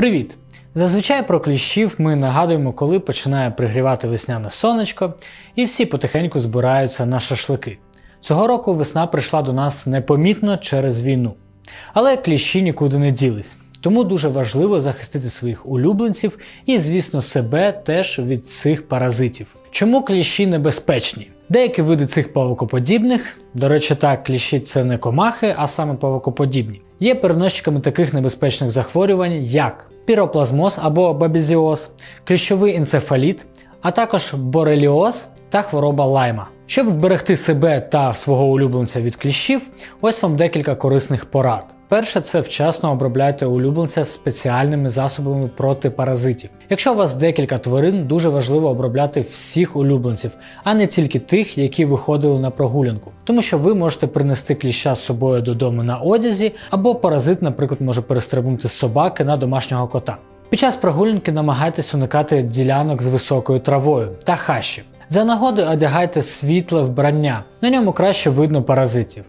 Привіт! Зазвичай про кліщів ми нагадуємо, коли починає пригрівати весняне сонечко, і всі потихеньку збираються на шашлики. Цього року весна прийшла до нас непомітно через війну. Але кліщі нікуди не ділись. Тому дуже важливо захистити своїх улюбленців і, звісно, себе теж від цих паразитів. Чому кліщі небезпечні? Деякі види цих павукоподібних, до речі, так, кліщі це не комахи, а саме павукоподібні, є переносчиками таких небезпечних захворювань, як піроплазмоз або бабізіоз, кліщовий енцефаліт, а також бореліоз та хвороба лайма. Щоб вберегти себе та свого улюбленця від кліщів, ось вам декілька корисних порад. Перше, це вчасно обробляйте улюбленця спеціальними засобами проти паразитів. Якщо у вас декілька тварин, дуже важливо обробляти всіх улюбленців, а не тільки тих, які виходили на прогулянку, тому що ви можете принести кліща з собою додому на одязі, або паразит, наприклад, може перестрибнути з собаки на домашнього кота. Під час прогулянки намагайтесь уникати ділянок з високою травою та хащів. За нагодою одягайте світле вбрання, на ньому краще видно паразитів.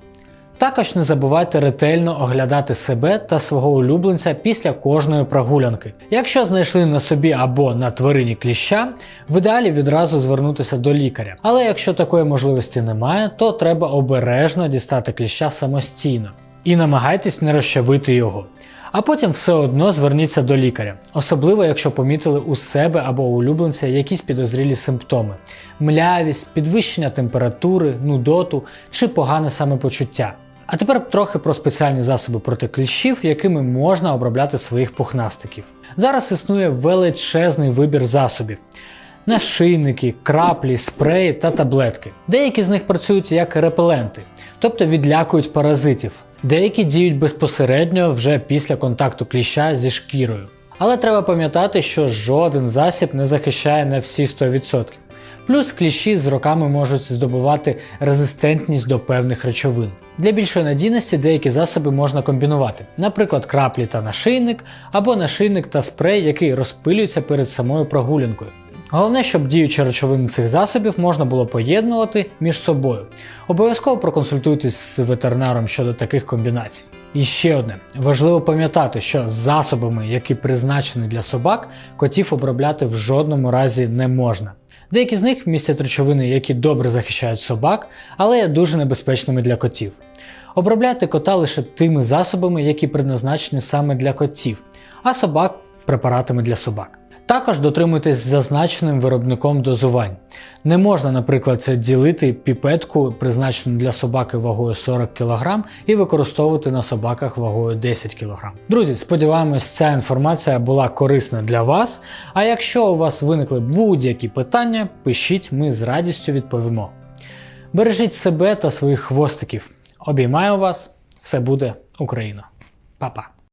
Також не забувайте ретельно оглядати себе та свого улюбленця після кожної прогулянки. Якщо знайшли на собі або на тварині кліща, в ідеалі відразу звернутися до лікаря. Але якщо такої можливості немає, то треба обережно дістати кліща самостійно і намагайтесь не розчавити його. А потім все одно зверніться до лікаря, особливо якщо помітили у себе або у улюбленця якісь підозрілі симптоми: млявість, підвищення температури, нудоту чи погане самопочуття. А тепер трохи про спеціальні засоби проти кліщів, якими можна обробляти своїх пухнастиків. Зараз існує величезний вибір засобів. Нашийники, краплі, спреї та таблетки. Деякі з них працюють як репеленти, тобто відлякують паразитів. Деякі діють безпосередньо вже після контакту кліща зі шкірою. Але треба пам'ятати, що жоден засіб не захищає на всі 100%. Плюс кліщі з роками можуть здобувати резистентність до певних речовин. Для більшої надійності деякі засоби можна комбінувати, наприклад, краплі та нашийник, або нашийник та спрей, який розпилюється перед самою прогулянкою. Головне, щоб діючі речовини цих засобів можна було поєднувати між собою. Обов'язково проконсультуйтесь з ветеринаром щодо таких комбінацій. І ще одне: важливо пам'ятати, що засобами, які призначені для собак, котів обробляти в жодному разі не можна. Деякі з них містять речовини, які добре захищають собак, але є дуже небезпечними для котів. Обробляйте кота лише тими засобами, які предназначені саме для котів, а собак препаратами для собак. Також дотримуйтесь зазначеним виробником дозувань. Не можна, наприклад, ділити піпетку, призначену для собаки вагою 40 кг, і використовувати на собаках вагою 10 кг. Друзі, сподіваємось, ця інформація була корисна для вас. А якщо у вас виникли будь-які питання, пишіть, ми з радістю відповімо. Бережіть себе та своїх хвостиків. Обіймаю вас, все буде Україна. Па-па!